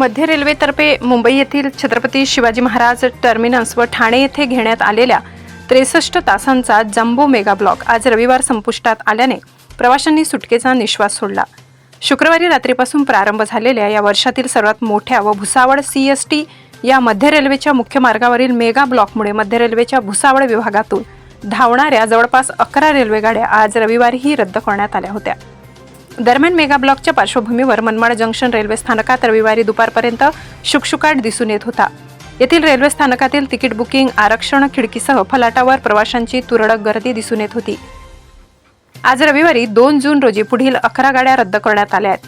मध्य रेल्वेतर्फे मुंबई येथील छत्रपती शिवाजी महाराज टर्मिनस व ठाणे येथे घेण्यात आलेल्या त्रेसष्ट तासांचा जम्बो मेगा ब्लॉक आज रविवार संपुष्टात आल्याने प्रवाशांनी सुटकेचा निश्वास सोडला. शुक्रवारी रात्रीपासून प्रारंभ झालेल्या या वर्षातील सर्वात मोठ्या व भुसावळ सी एस टी या मध्य रेल्वेच्या मुख्य मार्गावरील मेगा ब्लॉकमुळे मध्य रेल्वेच्या भुसावळ विभागातून धावणाऱ्या जवळपास अकरा रेल्वेगाड्या आज रविवारीही रद्द करण्यात आल्या होत्या. दरम्यान मेगा ब्लॉकच्या पार्श्वभूमीवर मनमाड जंक्शन रेल्वे स्थानकात रविवारी दुपारपर्यंत शुकशुकाट दिसून येत होता. येथील रेल्वे स्थानकातील तिकीट बुकिंग आरक्षण खिडकीसह फलाटावर प्रवाशांची तुरळक गर्दी दिसून येत होती. आज रविवारी दोन जून रोजी पुढील अकरा गाड्या रद्द करण्यात आल्या आहेत.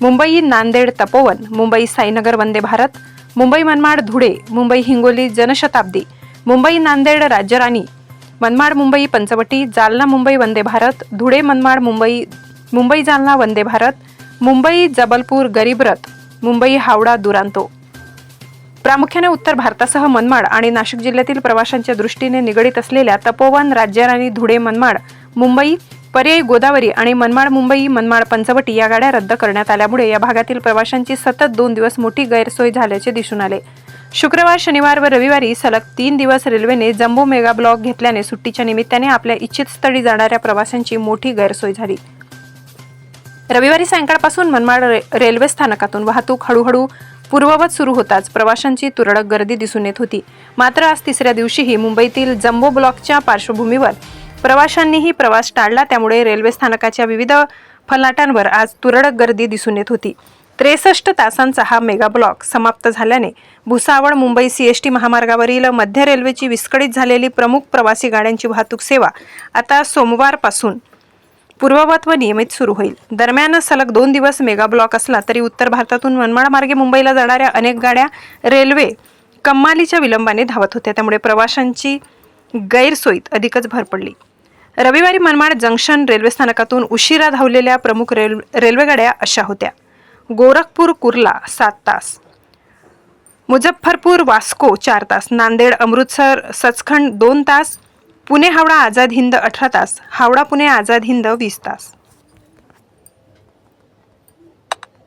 मुंबई नांदेड तपोवन मुंबई साईनगर वंदे भारत मुंबई मनमाड धुळे मुंबई हिंगोली जनशताब्दी मुंबई नांदेड राज्यराणी मनमाड मुंबई पंचवटी जालना मुंबई वंदे भारत धुळे मनमाड मुंबई मुंबई जालना वंदे भारत मुंबई जबलपूर गरीबरथ मुंबई हावडा दुरांतो. प्रामुख्याने उत्तर भारतासह मनमाड आणि नाशिक जिल्ह्यातील प्रवाशांच्या दृष्टीने निगडीत असलेल्या तपोवन राज्यराणी धुळे मनमाड मुंबई पर्यायी गोदावरी आणि मनमाड मुंबई मनमाड पंचवटी या गाड्या रद्द करण्यात आल्यामुळे या भागातील प्रवाशांची सतत दोन दिवस मोठी गैरसोय झाल्याचे दिसून आले. शुक्रवार शनिवार व रविवारी सलग तीन दिवस रेल्वेने जम्बो मेगा ब्लॉक घेतल्याने सुट्टीच्या निमित्ताने आपल्या इच्छित स्थळी जाणाऱ्या प्रवाशांची मोठी गैरसोय झाली. रविवारी सायंकाळपासून मनमाड रे- रेल्वे स्थानकातून वाहतूक हळूहळू पूर्ववत सुरू होताच प्रवाशांची तुरळक गर्दी दिसून येत होती. मात्र आज तिसऱ्या दिवशीही मुंबईतील जम्बो ब्लॉकच्या पार्श्वभूमीवर प्रवाशांनीही प्रवास टाळला त्यामुळे रेल्वे स्थानकाच्या विविध फलाटांवर आज तुरळक गर्दी दिसून येत होती. त्रेसष्ट तासांचा हा मेगा ब्लॉक समाप्त झाल्याने Bhusawal Mumbai C S T महामार्गावरील मध्य रेल्वेची विस्कळीत झालेली प्रमुख प्रवासी गाड्यांची वाहतूक सेवा आता सोमवारपासून पूर्ववत व नियमित सुरू होईल. दरम्यान सलग दोन दिवस मेगा ब्लॉक असला तरी उत्तर भारतातून मनमाड मार्गे मुंबईला जाणाऱ्या अनेक गाड्या रेल्वे कम्मालीच्या विलंबाने धावत होत्या. त्यामुळे प्रवाशांची गैरसोयीत अधिकच भर पडली. रविवारी मनमाड जंक्शन रेल्वे स्थानकातून उशिरा धावलेल्या प्रमुख रेल रेल्वेगाड्या अशा होत्या. गोरखपूर कुर्ला सात तास. मुझफ्फरपूर वास्को चार तास. नांदेड अमृतसर सचखंड दोन तास. पुणे हावडा आझाद हिंद अठरा तास हावडा पुणे आझाद हिंद वीस तास.